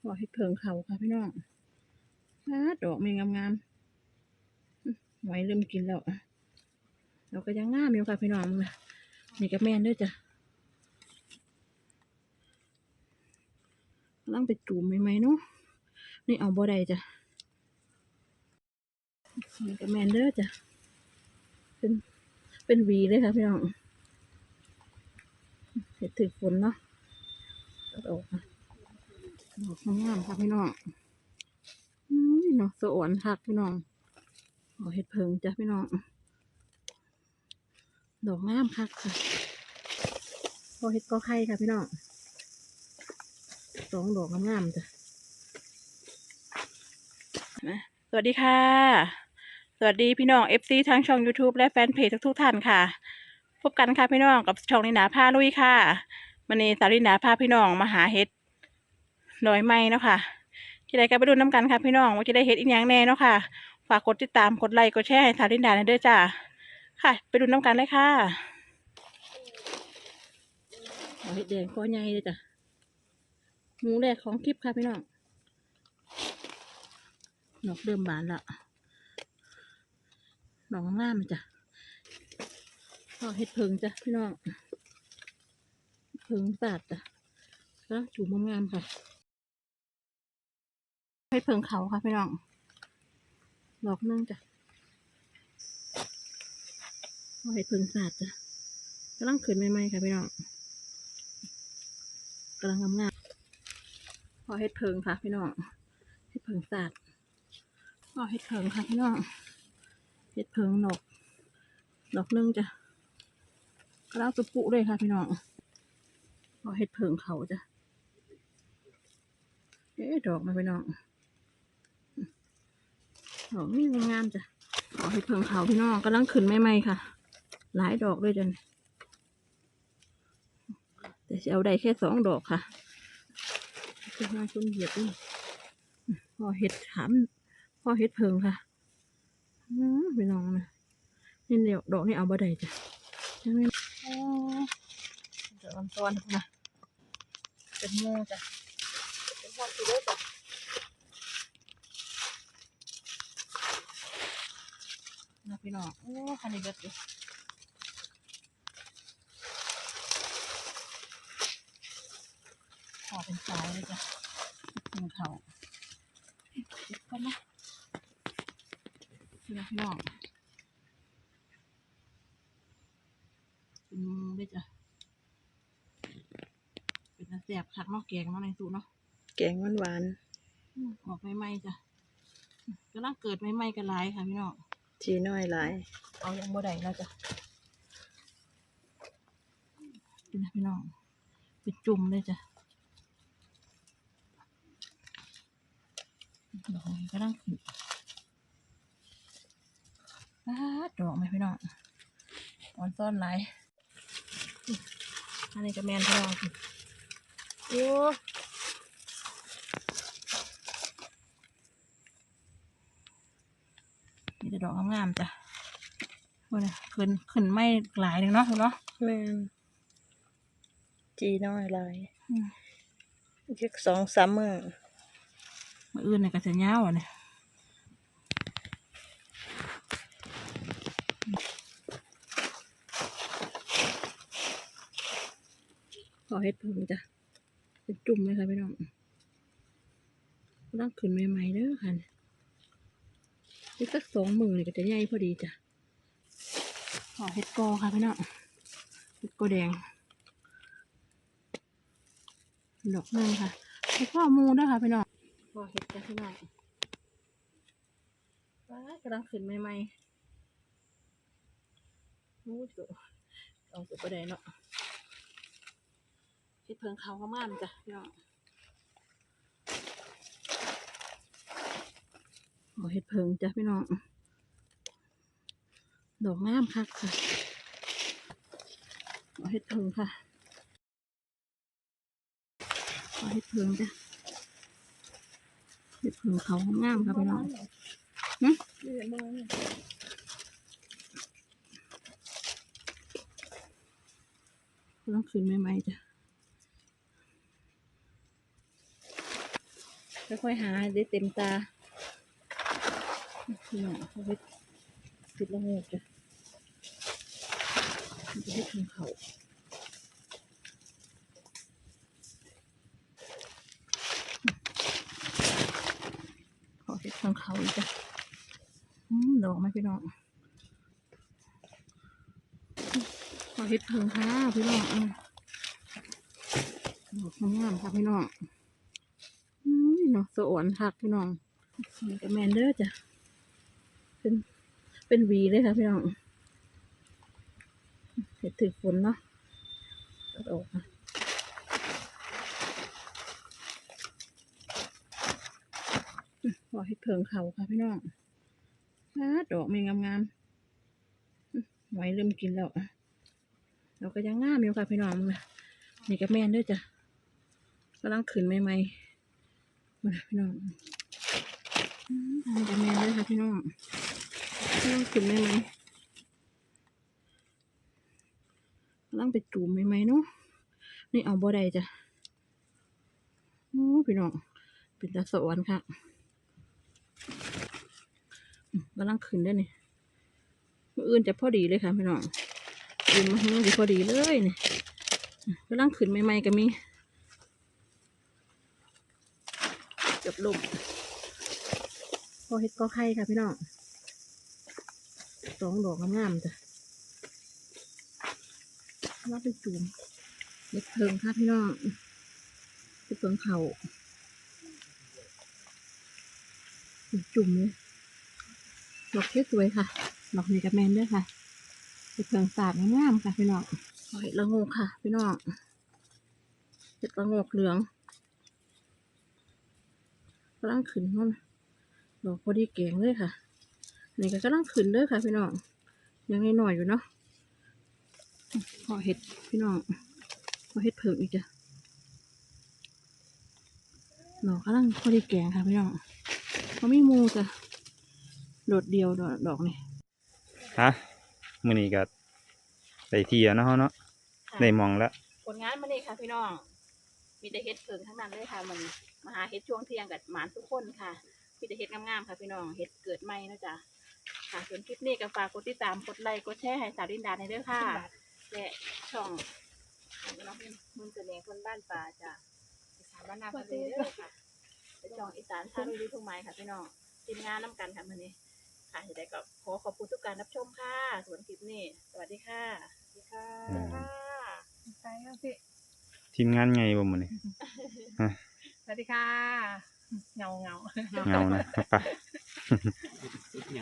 พอเฮ็ดเพิงเขาค่ะพี่น้องฮาดอกไม่งามๆอื้อหวเริ่มกินแล้วเราก็ยังงามอยู่ค่ะพี่น้องนะนี่ก็แม่นด้วยจ้ะกำลังไปจุ่มไหมเนาะนี่เอาบ่ได้จ้ะนี่ก็แม่นเด้อจ้ะเป็นเป็นวีเลยค่ะพี่น้องเห็ดถือฝนเนาะออกค่ะ ดอกงามๆค่ะพี่น้องอุ้ยเนาะสะอ่อนคักพี่น้องขอเห็ดเพิงจ้ะพี่น้อง ดอกงามคักค่ะพอเห็ดก็ไข่ค่ะพี่น้องสองดอกงามจ้ะสวัสดีค่ะ สวัสดีพี่น้อง FC ทางช่อง YouTube และแฟนเพจทุกๆท่านค่ะ พบกันค่ะพี่น้องกับช่องนินาผ้าลุยค่ะมันนี้สาวนินาผ้าพี่น้องมาหาเห็ด ดอยไม้เนาะค่ะที่ใดก็ไปดูน้ำกันค่ะพี่น้องว่าจะได้เห็ดอีกอย่างแน่เนาะค่ะ ฝากกดติดตามกดไลค์กดแชร์ให้ทารินดาในเด้อจ้าค่ะ ไปดูน้ำกันเลยค่ะเห็ดแดงก้อนใหญ่เลยจ้ะหมูแรกของคลิปค่ะพี่น้องดอกเดิมบานละดอกงามจ้ะเอเห็ดเพิงจ้ะพี่น้องเพิงสาดจ้ะแล้วจูบงามค่ะ ให้เพิงเขาค่ะพี่น้อง ดอกนึงจ้ะเอาให้เพิงสาดจ้ะกำลังขึ้นใหม่ๆค่ะพี่น้องกำลังงามๆพอเฮ็ดเพิงค่ะพี่น้องเฮ็ดเพิงสาดพอเฮ็ดเพิงค่ะพี่น้องเฮ็ดเพิงดอก ดอกนึงจ้ะกำลังจะปุเลยค่ะพี่น้องพอเฮ็ดเพิงเขาจ้ะเอ๊ดอกมาพี่น้อง ดอกนี่งามจ้ะขอให้เพิ่งเขาพี่น้องกำลังขึ้นใหม่ๆค่ะ หลายดอกด้วยจันแต่จะเอาได้แค่สองดอกค่ะจะมาชนเหยียบนี่พอเห็ดถามพอเห็ดเพิงค่ะอืมพี่น้องนะนี่เดี๋ยวดอกนี่เอาบ่ได้จ้ะยังไม่เดี๋ยวลำต้นนะเป็นโม่จ้ะเป็นพอสีเด้อจ้ะ นะ พี่น้องโอ้คันนี้เบิดอยู่ขอเป็นสายเลยจ้ะถึงเขาเก็บก่อนนะพี่น้องพี่น้องอืมด้วยจ้ะเป็นตาแสบคักเนาะแกงเนาะในตู้เนาะแกงหวานหวานอืมออกใหม่ๆจ้ะกำลังเกิดใหม่ๆกันหลายค่ะพี่น้องๆ จีน้อยหลาย เอายังบ่ได้แล้วจ้ะเป็นพี่น้องเป็นจุ่มเลยจ้ะดอกนี้ก็ต้องขึ้นอ้าดอกไหมพี่น้องอ่อนซ่อนหลายอันนี้ก็แมนพี่น้องโอ้ แต่ดอกงามๆจ้ะว่าเนี่ยขึ้นขึ้นไม่หลายหนึ่งเนาะเนาะแม่นจีน้อยหลายอืมอีกสองสามมื้อมาอื่นเนี่ยก็จะยาวอะเนี่ยขอเฮ็ดเพิ่มจ้ะเป็นจุ่มเลยค่ะพี่น้องต้องขึ้นใหม่ๆเด้อค่ะ อีกสักสองมือนี่ก็จะใหญ่พอดีจ้ะขอเฮ็ดกอค่ะพี่น้องเฮ็ดกอแดง ดอกนึงค่ะเฮ็ดข้อมูด้วยค่ะพี่น้องพอเห็ดกันที่ไหนว้ายกำลังขึ้นใหม่ๆโอ้ยสุดเอาสุดประเดี๋ยวเนาะเห็ดเพิงเขาก็งามจ้ะพี่น้อง โอเห็ดเพิงจ้ะพี่น้อง ดอกงามคักค่ะโอเห็ดเพิงค่ะโอเห็ดเพิงจ้ะเห็ดเพิงเขางามครับพี่น้องหึต้องขึ้นใหม่ๆจ้ะค่อยๆหาได้เต็มตา พี่น้องเขาไปติดละโงกจ้ะมันจะได้ทางเขาขอเห็ดทางเขาอีกจ้ะอืมดอกไหมพี่น้องขอเห็ดเพิงค่ะพี่น้องดอกงามค่ะพี่น้องอืมเนาะสวนผักพี่น้องนี่ก็แมนเดอร์จ้ะ เป็นเป็นวีเลยค่ะพี่น้องเห็ดถือฝนเนาะตัดออกค่ะอืมพอเห็ดเพิงเขาค่ะพี่น้องอาดอกมีงามๆอืมไหวเริ่มกินแล้วเราก็ยังงามอยู่ค่ะพี่น้องนะนี่ก็แมนด้วยจ้ะกำลังขึ้นใหม่ๆมาพี่น้องอืมทำกันแม่เลยค่ะพี่น้อง พี่น้องขึ้นไหมไหมกำลังไปจูมไหมๆเนาะนี่เอาบ่ได้จ้ะโอ้พี่น้องเป็นตาสวรรค์ค่ะกำลังขึ้นได้นี่มืออื่นจะพอดีเลยค่ะพี่น้องยืนมาให้จะพอดีเลยนี่กำลังขึ้นใหม่ๆก็มีเกือบลุ่มพอเห็ดก็ไข่ค่ะพี่น้อง สองดอกงามๆจ้ะว่าเป็นจุ่มเล็ดเพิงค่ะพี่น้องเล็ดเพิงเขาจุ่มเลยดอกเท่สวยค่ะดอกนี้กับแมนด้วยค่ะเล็ดเพิงสาบงามๆค่ะพี่น้องพอเห็ดละงกค่ะ พี่น้องเห็ดละงกเหลืองกำลังขึ้นนั่นดอกพอดีแกงเลยค่ะ นี่ก็กำลังขึ้นเลยค่ะพี่น้องยังน้อยๆอยู่เนาะพอเห็ดพี่น้องพอเห็ดเพิ่มอีกจ้ะดอกกำลังพอดีแกงค่ะพี่น้องเขาไม่มูจ้ะโดดเดียวดอกดอกนี่ฮะมื้อนี้ก็ได้ที่แล้วเนาะเนาะได้หมองแล้วผลงานมานี่ค่ะพี่น้อง มีแต่เห็ดเพิ่งทั้งนั้นเลยค่ะมันมาหาเห็ดช่วงเที่ยงกับหมานทุกคนค่ะมีแต่เห็ดงามๆค่ะพี่น้องเห็ดเกิดใหม่นะจ๊ะ ค่ะส่วนคลิปนี้ก็ฝากกดติดตาม กดไลค์ กดแชร์ให้สาวดินดาในเด้อค่ะ และช่องมุนเสน่ห์คนบ้านป่าจ้ะอีสานบ้านนาทะเลเด้อค่ะเป็นช่องอีสานทางดีทุ่งไม้ค่ะพี่น้องทีมงานน้ำกันค่ะมื้อนี้ ค่ะจะได้ก็ขอขอบคุณทุกการรับชมค่ะส่วนคลิปนี้ สวัสดีค่ะสวัสดีค่ะอืมใช่ครับพี่ทีมงานไงบ่มื้อนี้สวัสดีค่ะ เงาเงาเงานะไป